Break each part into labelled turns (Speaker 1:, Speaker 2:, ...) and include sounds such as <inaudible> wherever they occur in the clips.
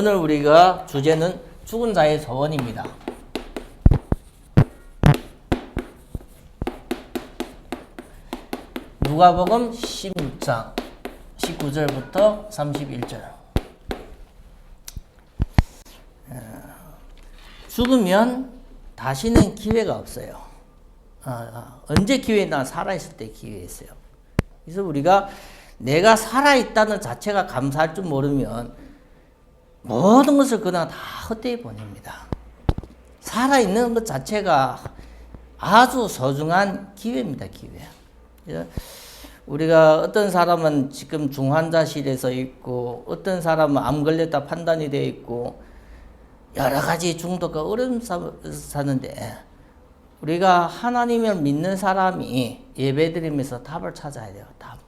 Speaker 1: 오늘 우리가 주제는 죽은 자의 소원입니다. 누가복음 16장 19절부터 31절. 어, 죽으면 다시는 기회가 없어요. 아, 언제 기회나 살아있을 때 기회 있어요. 그래서 우리가 내가 살아있다는 자체가 감사할 줄 모르면 모든 것을 그냥 다 헛되이 보냅니다. 살아있는 것 자체가 아주 소중한 기회입니다, 기회. 그래서 우리가 어떤 사람은 지금 중환자실에서 있고, 어떤 사람은 암 걸렸다 판단이 되어 있고, 여러 가지 중독과 어려움 사- 사는데, 우리가 하나님을 믿는 사람이 예배 드리면서 답을 찾아야 돼요, 답.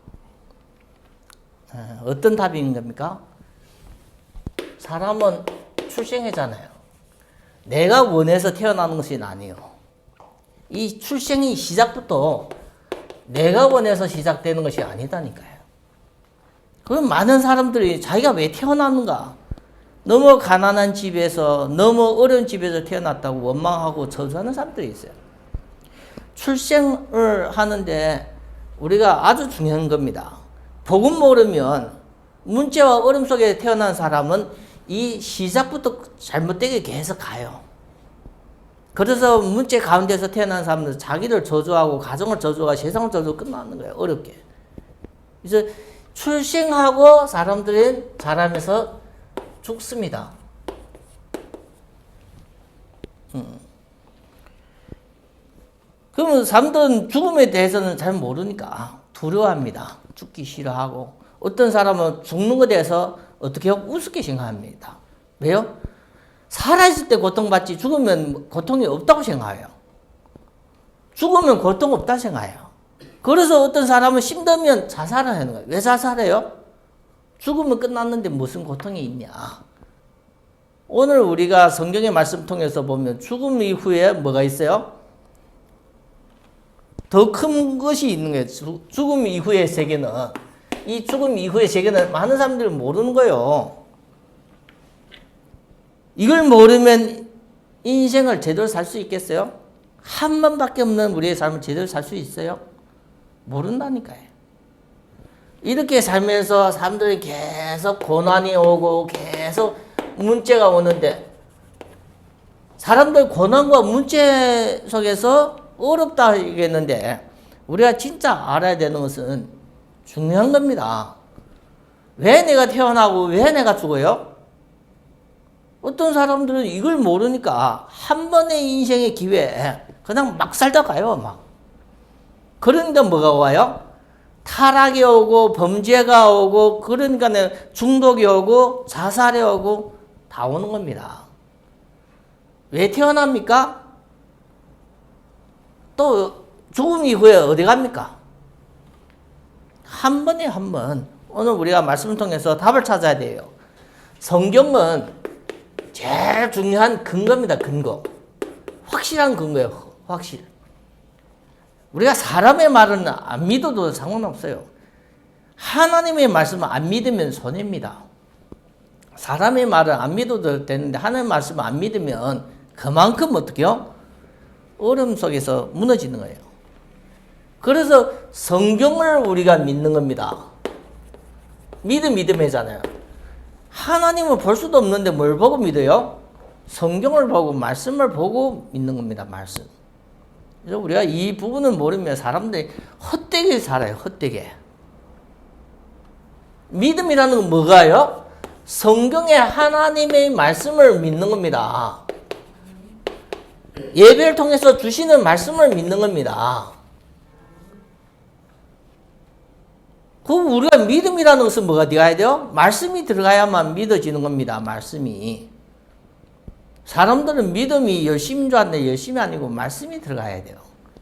Speaker 1: 어, 어떤 답인 겁니까? 사람은 출생이잖아요. 내가 원해서 태어나는 것이 아니에요. 이 출생이 시작부터 내가 원해서 시작되는 것이 아니다니까요. 그럼 많은 사람들이 자기가 왜 태어났는가? 너무 가난한 집에서, 너무 어려운 집에서 태어났다고 원망하고 저주하는 사람들이 있어요. 출생을 하는데 우리가 아주 중요한 겁니다. 복음 모르면 문제와 어려움 속에 태어난 사람은 이 시작부터 잘못되게 계속 가요. 그래서 문제 가운데서 태어난 사람들 자기를 저주하고 가정을 저주하고 세상을 저주 끝나는 거예요. 어렵게. 그래서 출생하고 사람들은 자라면서 죽습니다. 음. 그러면 사람들은 죽음에 대해서는 잘 모르니까 두려워합니다. 죽기 싫어하고 어떤 사람은 죽는 것에 대해서 어떻게 우습게 생각합니다. 왜요? 살아있을 때 고통받지 죽으면 고통이 없다고 생각해요. 죽으면 고통 없다 생각해요. 그래서 어떤 사람은 힘들면 자살을 하는 거예요. 왜 자살해요? 죽으면 끝났는데 무슨 고통이 있냐. 오늘 우리가 성경의 말씀 통해서 보면 죽음 이후에 뭐가 있어요? 더 큰 것이 있는 거예요. 죽- 죽음 이후의 세계는. 이 죽음 이후의 세계는 많은 사람들이 모르는 거예요. 이걸 모르면 인생을 제대로 살 수 있겠어요? 한 번밖에 없는 우리의 삶을 제대로 살 수 있어요? 모른다니까요. 이렇게 살면서 사람들이 계속 고난이 오고 계속 문제가 오는데 사람들 고난과 문제 속에서 어렵다 하겠는데 우리가 진짜 알아야 되는 것은 중요한 겁니다. 왜 내가 태어나고 왜 내가 죽어요? 어떤 사람들은 이걸 모르니까 한 번의 인생의 기회에 그냥 막 살다 가요, 막. 그런데 뭐가 와요? 타락이 오고 범죄가 오고 그러니까 중독이 오고 자살이 오고 다 오는 겁니다. 왜 태어납니까? 또 죽음 이후에 어디 갑니까? 한 번에 한 번. 오늘 우리가 말씀을 통해서 답을 찾아야 돼요. 성경은 제일 중요한 근거입니다. 근거. 확실한 근거예요. 확실. 우리가 사람의 말은 안 믿어도 상관없어요. 하나님의 말씀을 안 믿으면 손해입니다. 사람의 말을 안 믿어도 되는데 하나님의 말씀을 안 믿으면 그만큼 어떻게요? 어려움 속에서 무너지는 거예요. 그래서 성경을 우리가 믿는 겁니다. 믿음 믿음이잖아요. 하나님을 볼 수도 없는데 뭘 보고 믿어요? 성경을 보고 말씀을 보고 믿는 겁니다. 말씀. 그래서 우리가 이 부분을 모르면 사람들이 헛되게 살아요. 헛되게. 믿음이라는 건 뭐가요? 성경의 하나님의 말씀을 믿는 겁니다. 예배를 통해서 주시는 말씀을 믿는 겁니다. 그 우리가 믿음이라는 것은 뭐가 되어야 돼요? 말씀이 들어가야만 믿어지는 겁니다. 말씀이. 사람들은 믿음이 열심인 줄 아는데 열심이 아니고 말씀이 들어가야 돼요.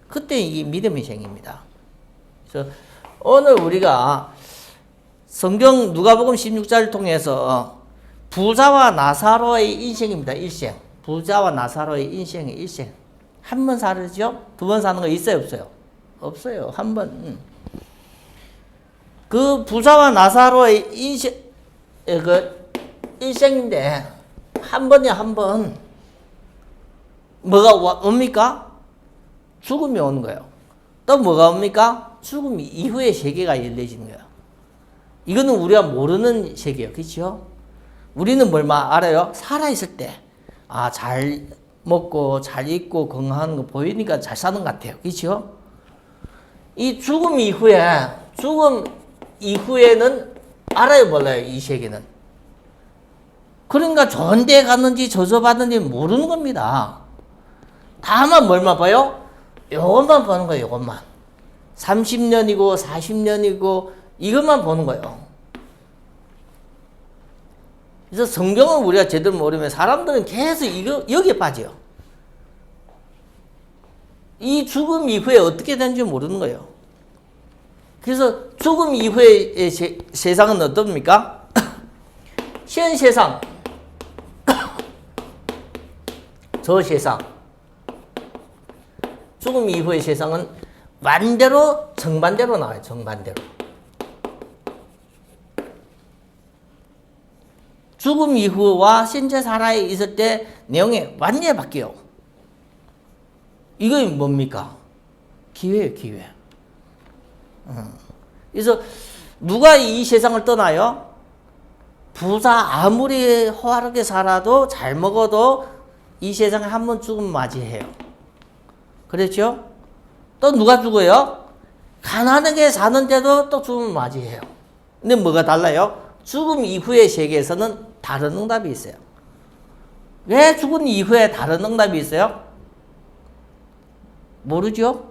Speaker 1: 그때 이 믿음이 생깁니다. 그래서 오늘 우리가 성경 누가복음 16장을 통해서 부자와 나사로의 인생입니다. 일생. 부자와 나사로의 인생의 일생. 한번 살죠? 두 번 사는 거 있어요, 없어요? 없어요. 한 번. 음. 그 부자와 나사로의 인생, 그 일생인데 한 번에 한 번 뭐가 와- 옵니까? 죽음이 오는 거예요. 또 뭐가 옵니까? 죽음 이후의 세계가 열려지는 거예요. 이거는 우리가 모르는 세계예요. 그렇죠? 우리는 뭘 마- 알아요? 살아있을 때. 아, 잘 먹고, 잘 입고, 건강한 거 보이니까 잘 사는 것 같아요. 그렇죠? 이 죽음 이후에, 죽음 이후에는 알아요, 몰라요? 이 세계는. 그러니까 데 갔는지 저주받는지 모르는 겁니다. 다만 뭘만 봐요? 요것만 보는 거예요, 요것만. 30년이고 40년이고 이것만 보는 거예요. 그래서 성경을 우리가 제대로 모르면 사람들은 계속 이거 여기에 빠져요. 이 죽음 이후에 어떻게 되는지 모르는 거예요. 그래서 죽음 이후의 세, 세상은 어떻습니까? <coughs> 현 세상, <coughs> 저 세상, 죽음 이후의 세상은 반대로 정반대로 나와요. 정반대로. 죽음 이후와 현재 살아 있을 때 내용이 완전히 바뀌어요. 이게 뭡니까? 기회예요, 기회. 음. 그래서 누가 이 세상을 떠나요? 부자 아무리 호화롭게 살아도 잘 먹어도 이 세상에 한 번 죽으면 맞이해요. 그렇죠? 또 누가 죽어요? 가난하게 사는데도 또 죽음을 맞이해요. 근데 뭐가 달라요? 죽음 이후의 세계에서는 다른 응답이 있어요. 왜 죽은 이후에 다른 응답이 있어요? 모르죠?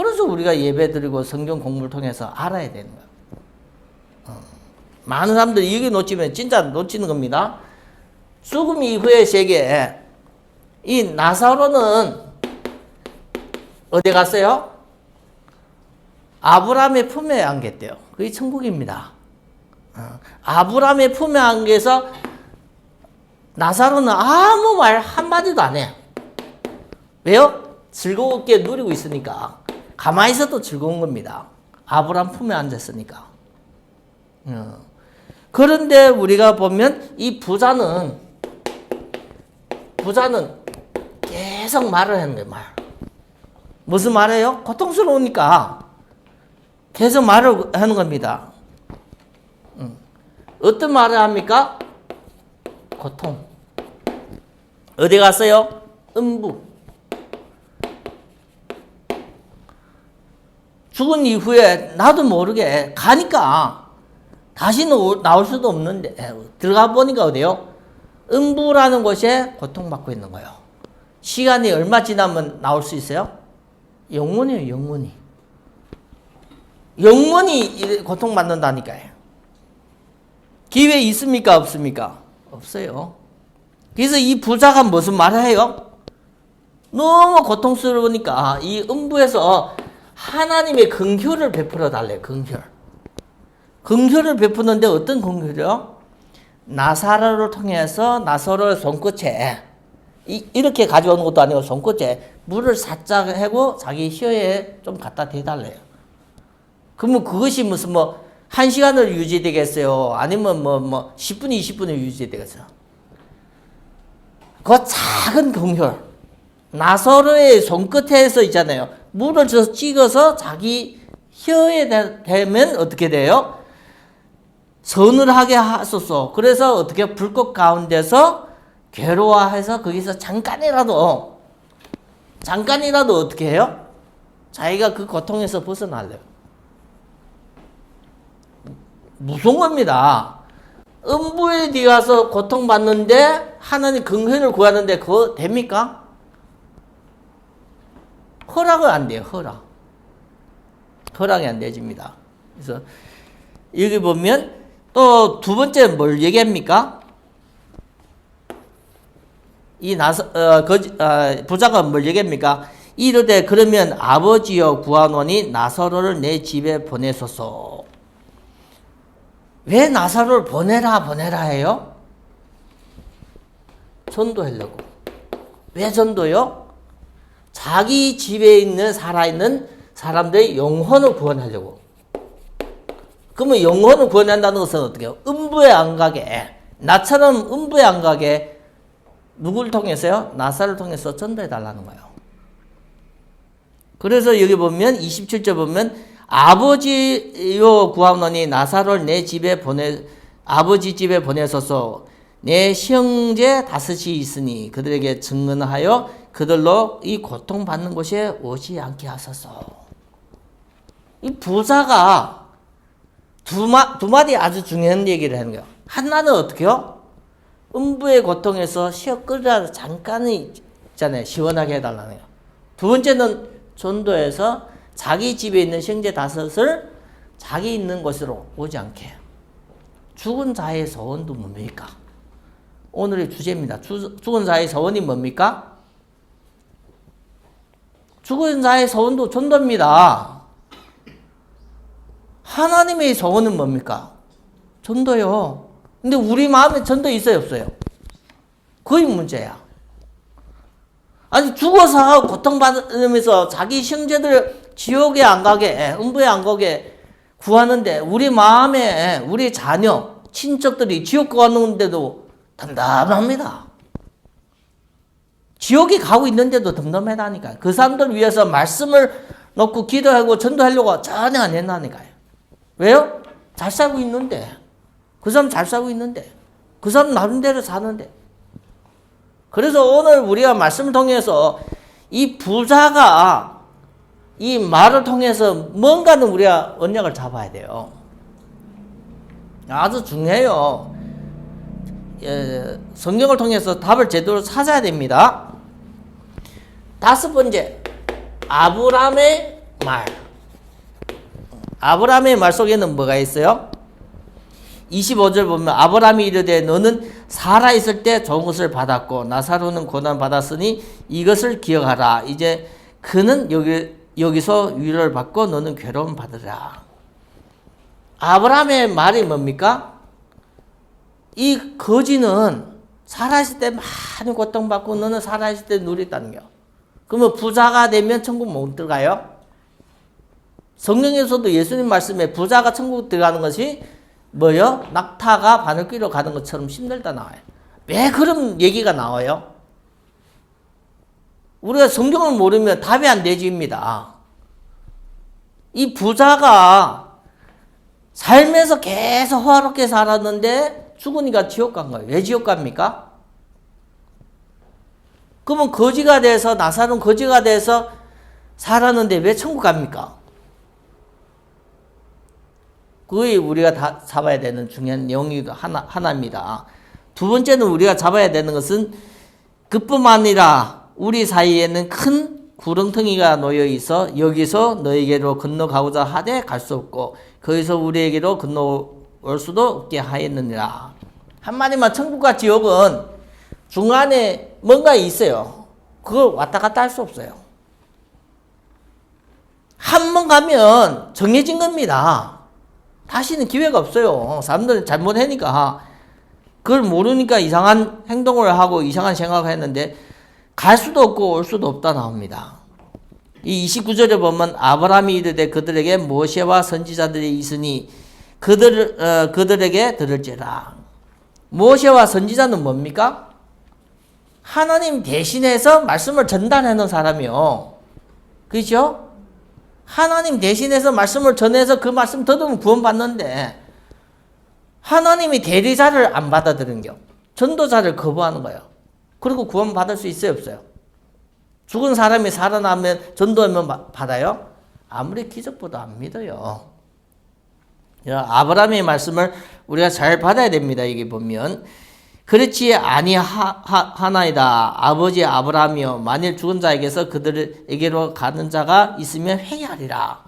Speaker 1: 그래서 우리가 예배 드리고 성경 공부를 통해서 알아야 되는 거예요. 어. 많은 사람들이 이게 놓치면 진짜 놓치는 겁니다. 죽음 이후의 세계에 이 나사로는 어디 갔어요? 아브라함의 품에 안겼대요. 그게 천국입니다. 어, 아브라함의 품에 안겨서 나사로는 아무 말 한마디도 안 해. 왜요? 즐겁게 누리고 있으니까. 가만히 있어도 즐거운 겁니다. 아브라함 품에 앉았으니까. 어. 그런데 우리가 보면 이 부자는 부자는 계속 말을 거예요, 말. 무슨 말이에요? 고통스러우니까 계속 말을 하는 겁니다. 음. 어떤 말을 합니까? 고통. 어디 갔어요? 음부. 죽은 이후에 나도 모르게 가니까 다시는 올- 나올 수도 없는데 들어가 보니까 어디요? 음부라는 곳에 고통받고 있는 거예요. 시간이 얼마 지나면 나올 수 있어요? 영원이에요, 영원히. 영원히 이- 고통받는다니까요. 기회 있습니까, 없습니까? 없어요. 그래서 이 부자가 무슨 말을 해요? 너무 고통스러우니까 이 음부에서 하나님의 긍휼을 베풀어 달래, 긍휼. 긍휼을 베푸는데 어떤 긍휼이요? 나사로를 통해서 나사로의 손끝에 이, 이렇게 가져오는 것도 아니고 손끝에 물을 살짝 하고 자기 혀에 좀 갖다 대달래요. 그러면 그것이 무슨 뭐, 한 시간을 유지되겠어요? 아니면 뭐, 뭐, 10분, 20분을 유지되겠어요? 그 작은 긍휼. 나서로의 손끝에서 있잖아요. 물을 저 찍어서 자기 혀에 대- 대면 어떻게 돼요? 서늘하게 하소서. 그래서 어떻게 불꽃 가운데서 괴로워해서 거기서 잠깐이라도 잠깐이라도 어떻게 해요? 자기가 그 고통에서 벗어날래요. 무서운 겁니다. 음부에 들어가서 고통받는데 하나님 긍휼을 구하는데 그거 됩니까? 허락은 안 돼요. 허락. 허락이 안 되집니다. 그래서 여기 보면 또 두 번째 뭘 얘기합니까? 이 나서 어, 거지, 어, 부자가 뭘 얘기합니까? 이르되 그러면 아버지여 구하노니 나사로를 내 집에 보내소서. 왜 나사로를 보내라 보내라 해요? 전도하려고. 왜 전도요? 자기 집에 있는 살아있는 사람들의 영혼을 구원하려고. 그러면 영혼을 구원한다는 것은 어떻게 해요? 음부에 안 가게 나처럼 음부에 안 가게 누구를 통해서요? 나사를 통해서 전도해 달라는 거예요. 그래서 여기 보면 27절 보면 아버지요 구하노니 나사로를 내 집에 보내 아버지 집에 보내소서 내 형제 다섯이 있으니 그들에게 증언하여 그들로 이 고통받는 곳에 오지 않게 하소서. 이 부자가 두, 마, 두 마디 아주 중요한 얘기를 하는 거예요. 하나는 어떻게요? 음부의 고통에서 쉬어 끌라 잠깐은 있잖아요. 시원하게 해달라는 거예요. 두 번째는 전도해서 자기 집에 있는 형제 다섯을 자기 있는 곳으로 오지 않게. 죽은 자의 서원도 뭡니까? 오늘의 주제입니다. 주, 죽은 자의 서원이 뭡니까? 죽은 자의 서원도 전도입니다. 하나님의 서원은 뭡니까? 전도요. 근데 우리 마음에 전도 있어요, 없어요? 그게 문제야. 아니, 죽어서 고통받으면서 자기 형제들 지옥에 안 가게, 음부에 안 가게 구하는데, 우리 마음에 우리 자녀, 친척들이 지옥 가는데도 덤덤합니다. 지옥에 가고 있는데도 덤덤하다니까요. 그 사람들 위해서 말씀을 놓고 기도하고 전도하려고 전혀 안 했다니까요. 왜요? 잘 살고 있는데. 그 사람 잘 살고 있는데. 그 사람 나름대로 사는데. 그래서 오늘 우리가 말씀을 통해서 이 부자가 이 말을 통해서 뭔가는 우리가 언약을 잡아야 돼요. 아주 중요해요. 예, 성경을 통해서 답을 제대로 찾아야 됩니다. 다섯 번째, 아브람의 말. 아브라함의 말 속에는 뭐가 있어요? 25절 보면 아브라함이 이르되 너는 살아 있을 때 좋은 것을 받았고 나사로는 고난 받았으니 이것을 기억하라. 이제 그는 여기 여기서 위로를 받고 너는 괴로움 받으라. 아브라함의 말이 뭡니까? 이 거지는 살아있을 때 많이 고통받고 너는 살아있을 때 누렸다는 거. 그러면 부자가 되면 천국 못 들어가요? 성경에서도 예수님 말씀에 부자가 천국 들어가는 것이 뭐요? 낙타가 바늘귀로 가는 것처럼 힘들다 나와요. 왜 그런 얘기가 나와요? 우리가 성경을 모르면 답이 안 되지입니다. 이 부자가 살면서 계속 호화롭게 살았는데 죽으니까 지옥 간 거예요. 왜 지옥 갑니까? 그러면 거지가 돼서 나사는 거지가 돼서 살았는데 왜 천국 갑니까? 그게 우리가 다 잡아야 되는 중요한 내용이 하나, 하나입니다. 두 번째는 우리가 잡아야 되는 것은 그뿐만 아니라 우리 사이에는 큰 구렁텅이가 놓여 있어 여기서 너에게로 건너가고자 하되 갈 수 없고 거기서 우리에게로 건너올 수도 없게 하였느니라. 한마디만 천국과 지옥은 중간에 뭔가 있어요. 그걸 왔다 갔다 할 수 없어요. 한 번 가면 정해진 겁니다. 다시는 기회가 없어요. 사람들은 잘못하니까 그걸 모르니까 이상한 행동을 하고 이상한 생각을 했는데 갈 수도 없고 올 수도 없다 나옵니다. 이 29절에 보면 아브라함이 이르되 그들에게 모세와 선지자들이 있으니 그들 어, 그들에게 들을지라. 모세와 선지자는 뭡니까? 하나님 대신해서 말씀을 전달하는 사람이요. 그렇죠? 하나님 대신해서 말씀을 전해서 그 말씀 들으면 구원받는데 하나님이 대리자를 안 받아들인 겨. 전도자를 거부하는 거예요. 그리고 구원받을 수 있어요, 없어요? 죽은 사람이 살아나면 전도하면 받아요? 아무리 기적보다 안 믿어요. 아브라함의 말씀을 우리가 잘 받아야 됩니다. 이게 보면 그렇지 아니하나이다. 아버지 아브라함이여 만일 죽은 자에게서 그들에게로 가는 자가 있으면 회개하리라.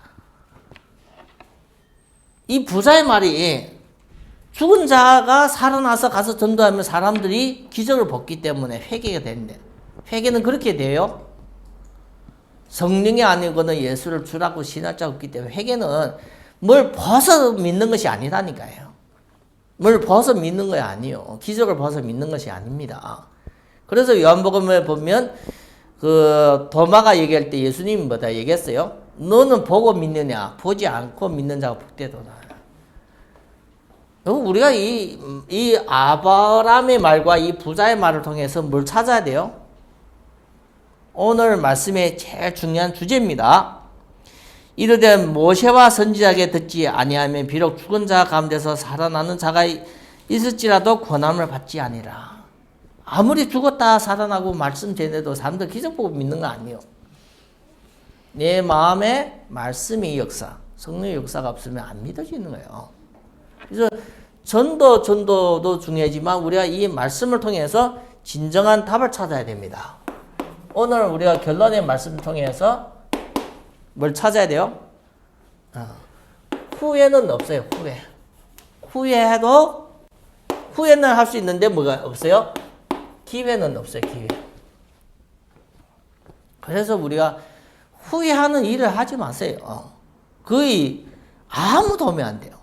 Speaker 1: 이 부자의 말이 죽은 자가 살아나서 가서 전도하면 사람들이 기적을 벗기 때문에 회개가 되는데 회개는 그렇게 돼요. 성령이 아니고는 예수를 주라고 신할 자 없기 때문에 회개는 뭘 벗어 믿는 것이 아니라니까요. 뭘 벗어 믿는 거 아니요. 기적을 벗어 믿는 것이 아닙니다. 그래서 요한복음에 보면 그 도마가 얘기할 때 예수님이 뭐다 얘기했어요? 너는 보고 믿느냐? 보지 않고 믿는 자가 복되도다. 우리가 이, 이 아브라함의 말과 이 부자의 말을 통해서 뭘 찾아야 돼요? 오늘 말씀의 제일 중요한 주제입니다. 이르되 모세와 선지자에게 듣지 아니하면 비록 죽은 자 가운데서 살아나는 자가 있을지라도 권함을 받지 아니라. 아무리 죽었다 살아나고 말씀 전해도 사람들 기적 보고 믿는 거 아니에요. 내 마음에 말씀의 역사, 성령의 역사가 없으면 안 믿어지는 거예요. 그래서 전도, 전도도 중요하지만 우리가 이 말씀을 통해서 진정한 답을 찾아야 됩니다. 오늘 우리가 결론의 말씀을 통해서 뭘 찾아야 돼요? 어, 후회는 없어요, 후회. 후회해도 후회는 할 수 있는데 뭐가 없어요? 기회는 없어요, 기회. 그래서 우리가 후회하는 일을 하지 마세요. 거의 아무 도움이 안 돼요.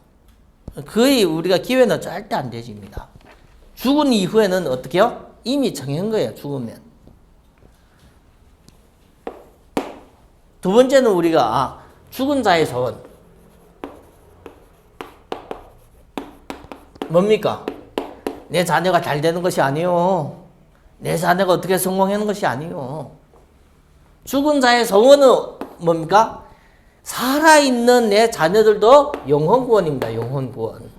Speaker 1: 거의 우리가 기회는 절대 안 되집니다. 죽은 이후에는 어떻게 요 이미 정한 거예요, 죽으면. 두 번째는 우리가 죽은 자의 소원. 뭡니까? 내 자녀가 잘 되는 것이 아니요. 내 자녀가 어떻게 성공하는 것이 아니요. 죽은 자의 소원은 뭡니까? 살아있는 내 자녀들도 영혼 구원입니다. 영혼 구원.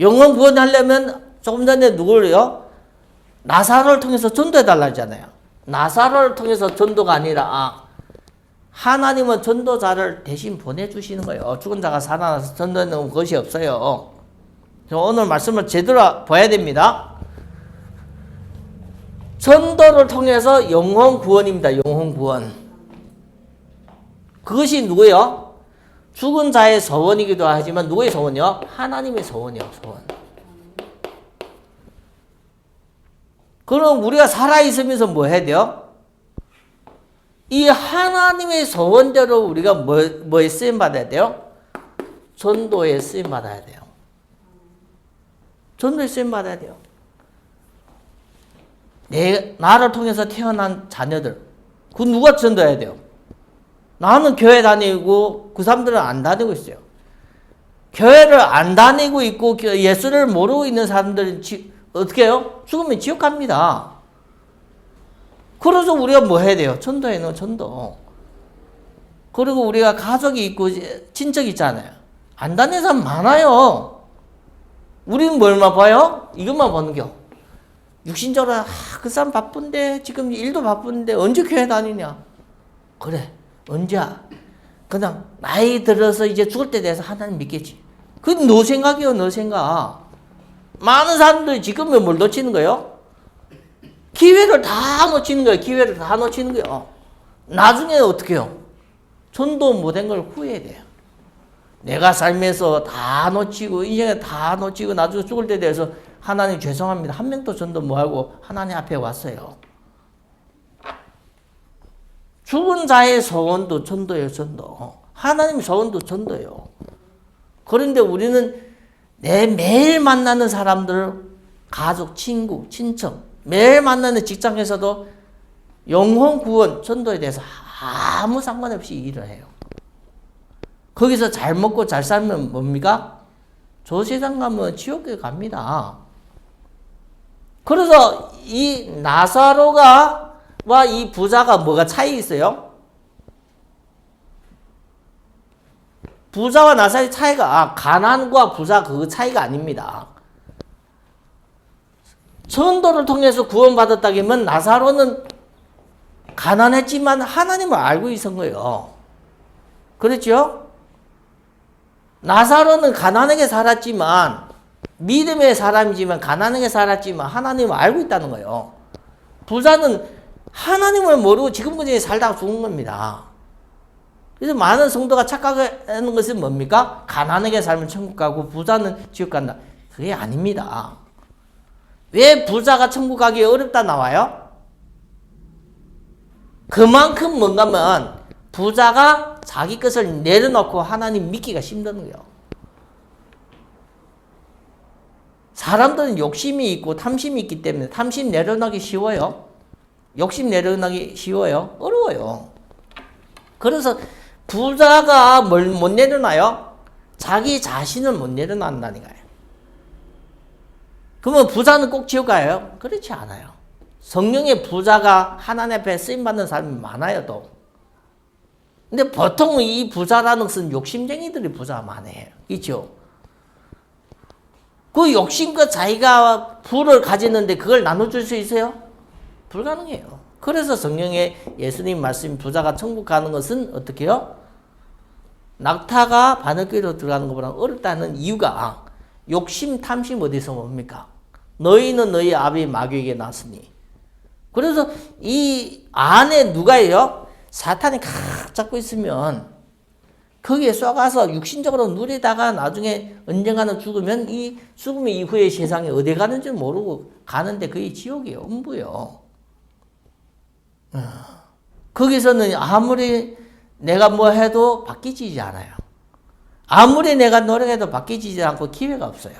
Speaker 1: 영혼 구원 하려면 조금 전에 누구를요? 나사로를 통해서 전도해 달라잖아요. 나사로를 통해서 전도가 아니라 아, 하나님은 전도자를 대신 보내주시는 거예요. 죽은 자가 살아나서 전도하는 것이 없어요. 오늘 말씀을 제대로 봐야 됩니다. 전도를 통해서 영혼 구원입니다. 영혼 구원. 그것이 누구요? 죽은 자의 소원이기도 하지만 누구의 소원이요? 하나님의 소원이요. 소원. 그럼 우리가 살아 있으면서 뭐 해야 돼요? 이 하나님의 소원대로 우리가 뭐, 뭐에 쓰임 받아야 돼요? 전도에 쓰임 받아야 돼요. 전도에 쓰임 받아야 돼요. 내, 나를 통해서 태어난 자녀들. 그 누가 전도해야 돼요? 나는 교회 다니고 그 사람들은 안 다니고 있어요. 교회를 안 다니고 있고 예수를 모르고 있는 사람들은 지, 어떻게 해요? 죽으면 지옥 갑니다. 그래서 우리가 뭐 해야 돼요? 전도에는 전도. 그리고 우리가 가족이 있고 친척이 있잖아요. 안 다니는 사람 많아요. 우리는 뭘만 봐요? 이것만 보는 겨. 육신적으로 아, 그 사람 바쁜데 지금 일도 바쁜데 언제 교회 다니냐? 그래 언제? 그냥 나이 들어서 이제 죽을 때 돼서 하나님 믿겠지. 그건 너 생각이요, 너 생각. 많은 사람들이 지금은 뭘 놓치는 거예요? 기회를 다 놓치는 거예요. 기회를 다 놓치는 거예요. 나중에 어떻게 해요? 전도 못한 걸 후회해야 돼요. 내가 살면서 다 놓치고 인생에 다 놓치고 나중에 죽을 때 돼서 하나님 죄송합니다. 한 명도 전도 뭐하고 하나님 앞에 왔어요. 죽은 자의 소원도 전도예요, 전도. 하나님 소원도 전도예요. 그런데 우리는 내 매일 만나는 사람들, 가족, 친구, 친척, 매일 만나는 직장에서도 영혼 구원, 전도에 대해서 아무 상관없이 일을 해요. 거기서 잘 먹고 잘 살면 뭡니까? 저 세상 가면 지옥에 갑니다. 그래서 이 나사로가 와 이 부자가 뭐가 차이 있어요? 부자와 나사로의 차이가 아, 가난과 부자 그 차이가 아닙니다. 전도를 통해서 구원받았다면 나사로는 가난했지만 하나님을 알고 있었 거예요. 그렇죠? 나사로는 가난하게 살았지만 믿음의 사람이지만 가난하게 살았지만 하나님을 알고 있다는 거예요. 부자는 하나님을 모르고 지금까지 살다가 죽은 겁니다. 그래서 많은 성도가 착각하는 것은 뭡니까? 가난하게 살면 천국 가고 부자는 지옥 간다. 그게 아닙니다. 왜 부자가 천국 가기 어렵다 나와요? 그만큼 뭔가면 부자가 자기 것을 내려놓고 하나님 믿기가 힘든 거예요. 사람들은 욕심이 있고 탐심이 있기 때문에 탐심 내려놓기 쉬워요. 욕심 내려놓기 쉬워요. 어려워요. 그래서 부자가 뭘 못 내려놔요? 자기 자신을 못 내려놓는다니까요. 그러면 부자는 꼭 지옥 가요? 그렇지 않아요. 성령의 부자가 하나님 앞에 쓰임 받는 사람이 많아요, 또. 근데 보통 이 부자라는 것은 욕심쟁이들이 부자 많아요. 있죠? 그 욕심과 자기가 부를 가지는데 그걸 나눠줄 수 있어요? 불가능해요. 그래서 성령의 예수님 말씀 부자가 천국 가는 것은 어떻게 요 낙타가 바늘귀로 들어가는 것보다 어렵다는 이유가 욕심, 탐심 어디서 뭡니까? 너희는 너희 아비 마귀에게 났으니. 그래서 이 안에 누가요? 사탄이 칵 잡고 있으면 거기에 쏘가서 육신적으로 누리다가 나중에 언젠가는 죽으면 이 죽음 이후의 세상에 어디 가는지 모르고 가는데 그게 지옥이에요. 음부요. 어. 거기서는 아무리 내가 뭐 해도 바뀌지 않아요. 아무리 내가 노력해도 바뀌지 않고 기회가 없어요.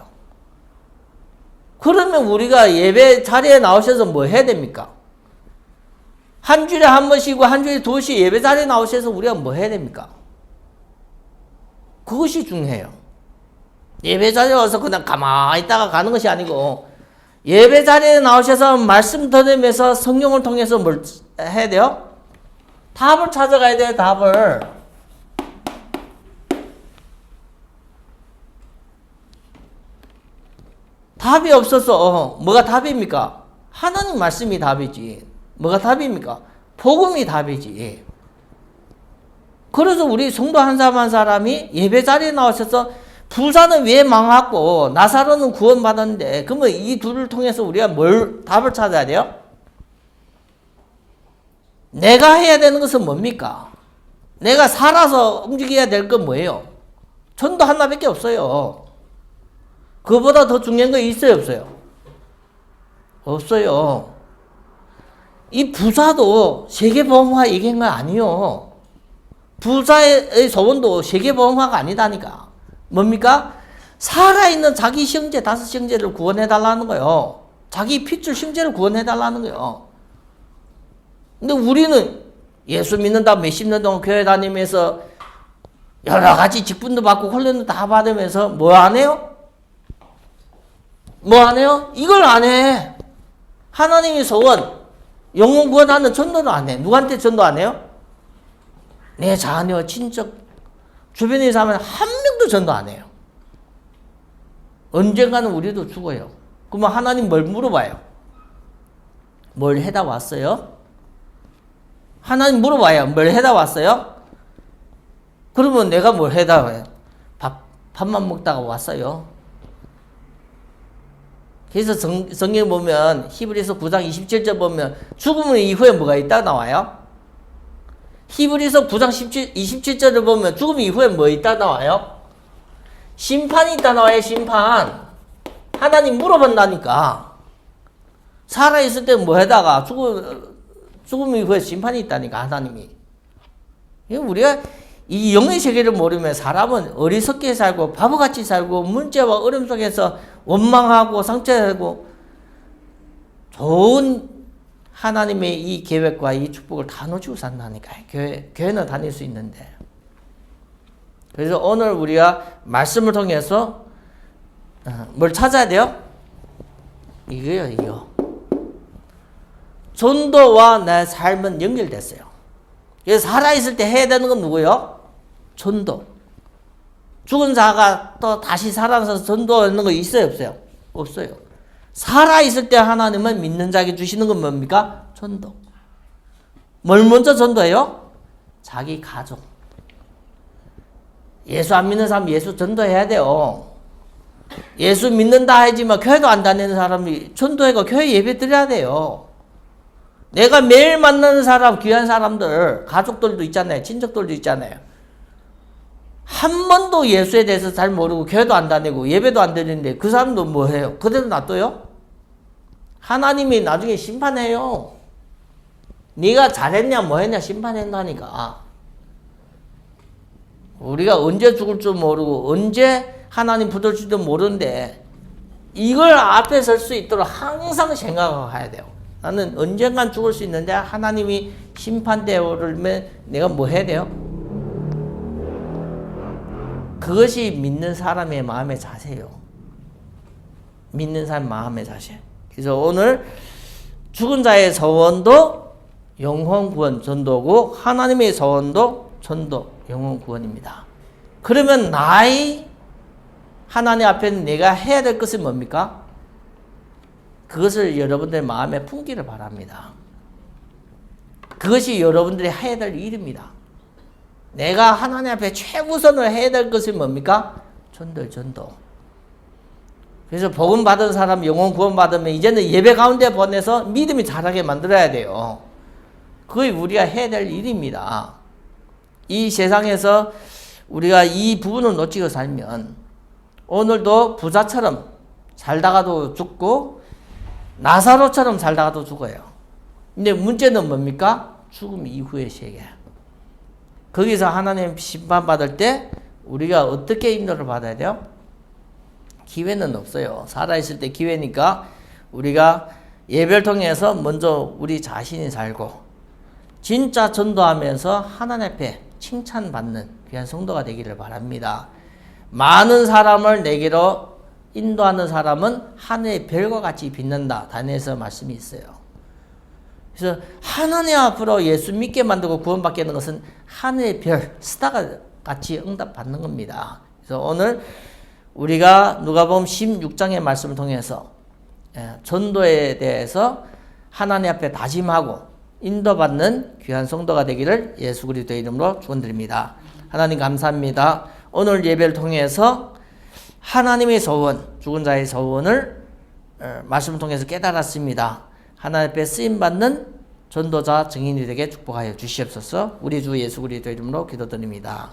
Speaker 1: 그러면 우리가 예배 자리에 나오셔서 뭐 해야 됩니까? 한 주에 한 번씩이고 한 주에 두 번씩 예배 자리에 나오셔서 우리가 뭐 해야 됩니까? 그것이 중요해요. 예배 자리에 와서 그냥 가만히 있다가 가는 것이 아니고 예배 자리에 나오셔서 말씀 들으면서 성령을 통해서 뭘 해야 돼요? 답을 찾아가야 돼요, 답을. 답이 없어서 어, 뭐가 답입니까? 하나님 말씀이 답이지. 뭐가 답입니까? 복음이 답이지. 그래서 우리 성도 한 사람 한 사람이 예배 자리에 나오셔서 부자는 왜 망하고 나사로는 구원받았는데 그러면 이 둘을 통해서 우리가 뭘 답을 찾아야 돼요? 내가 해야 되는 것은 뭡니까? 내가 살아서 움직여야 될 건 뭐예요? 전도 하나밖에 없어요. 그보다 더 중요한 거 있어요, 없어요? 없어요. 이 부자도 세계보험화 얘기한 거 아니요. 부자의 소원도 세계보험화가 아니다니까. 뭡니까? 살아있는 자기 형제, 다섯 형제를 구원해달라는 거요. 자기 핏줄 형제를 구원해달라는 거요. 근데 우리는 예수 믿는다 몇십 년 동안 교회 다니면서 여러 가지 직분도 받고 훈련도 다 받으면서 뭐 안 해요? 뭐 안 해요? 이걸 안 해. 하나님의 소원, 영혼 구원하는 전도를 안 해. 누구한테 전도 안 해요? 내 자녀, 친척, 주변에 사면 한 명도 전도 안 해요. 언젠가는 우리도 죽어요. 그러면 하나님 뭘 물어봐요? 뭘 해다 왔어요? 하나님 물어봐요. 뭘 해다 왔어요? 그러면 내가 뭘 해다 와요? 밥, 밥만 먹다가 왔어요. 그래서 성, 성경 보면 히브리서 9장 27절 보면 죽음 이후에 뭐가 있다 나와요? 히브리서 9장 17, 27절을 보면 죽음 이후에 뭐 있다 나와요? 심판이 있다 나와요, 심판. 하나님 물어본다니까. 살아있을 때뭐 하다가 죽음, 죽음 이후에 심판이 있다니까, 하나님이. 우리가 이 영의 세계를 모르면 사람은 어리석게 살고 바보같이 살고 문제와 어려움 속에서 원망하고 상처하고 좋은 하나님의 이 계획과 이 축복을 다 놓치고 산다니까. 교회, 교회는 다닐 수 있는데. 그래서 오늘 우리가 말씀을 통해서 어, 뭘 찾아야 돼요? 이거요, 이거. 전도와 내 삶은 연결됐어요. 그래서 살아있을 때 해야 되는 건 누구요? 전도. 죽은 자가 또 다시 살아나서 전도하는 거 있어요, 없어요? 없어요. 살아있을 때 하나님은 믿는 자에게 주시는 건 뭡니까? 전도. 뭘 먼저 전도해요? 자기 가족. 예수 안 믿는 사람 예수 전도해야 돼요. 예수 믿는다 하지만 교회도 안 다니는 사람이 전도해가 교회 예배 드려야 돼요. 내가 매일 만나는 사람, 귀한 사람들, 가족들도 있잖아요. 친척들도 있잖아요. 한 번도 예수에 대해서 잘 모르고 교회도 안 다니고 예배도 안 드리는데 그 사람도 뭐 해요? 그대로 놔둬요? 하나님이 나중에 심판해요. 네가 잘했냐 뭐 했냐 심판한다니까. 우리가 언제 죽을 줄 모르고 언제 하나님 붙을지도 모르는데 이걸 앞에 설 수 있도록 항상 생각해야 돼요. 나는 언젠간 죽을 수 있는데 하나님이 심판대오를 내가 뭐 해야 돼요? 그것이 믿는 사람의 마음의 자세요. 믿는 사람 마음의 자세. 그래서 오늘 죽은 자의 서원도 영혼 구원 전도고 하나님의 서원도 전도 영혼 구원입니다. 그러면 나의 하나님 앞에 내가 해야 될 것은 뭡니까? 그것을 여러분들 마음에 품기를 바랍니다. 그것이 여러분들이 해야 될 일입니다. 내가 하나님 앞에 최우선을 해야 될 것이 뭡니까? 전도, 전도. 그래서 복음 받은 사람 영혼 구원 받으면 이제는 예배 가운데 보내서 믿음이 자라게 만들어야 돼요. 그게 우리가 해야 될 일입니다. 이 세상에서 우리가 이 부분을 놓치고 살면 오늘도 부자처럼 살다가도 죽고 나사로처럼 살다가도 죽어요. 근데 문제는 뭡니까? 죽음 이후의 세계. 거기서 하나님 심판받을 때 우리가 어떻게 인도를 받아야 돼요? 기회는 없어요. 살아있을 때 기회니까 우리가 예배를 통해서 먼저 우리 자신이 살고 진짜 전도하면서 하나님 앞에 칭찬받는 귀한 성도가 되기를 바랍니다. 많은 사람을 내게로 인도하는 사람은 하늘의 별과 같이 빛난다. 다니엘서 말씀이 있어요. 그래서 하나님 앞으로 예수 믿게 만들고 구원받게 하는 것은 하늘의 별, 스타가 같이 응답받는 겁니다. 그래서 오늘 우리가 누가복음 16장의 말씀을 통해서 예, 전도에 대해서 하나님 앞에 다짐하고 인도받는 귀한 성도가 되기를 예수 그리스도의 이름으로 축원드립니다. 하나님 감사합니다. 오늘 예배를 통해서 하나님의 서원, 죽은 자의 서원을 어, 말씀을 통해서 깨달았습니다. 하나님 앞에 쓰임 받는 전도자 증인이 되게 축복하여 주시옵소서. 우리 주 예수 그리스도 이름으로 기도드립니다.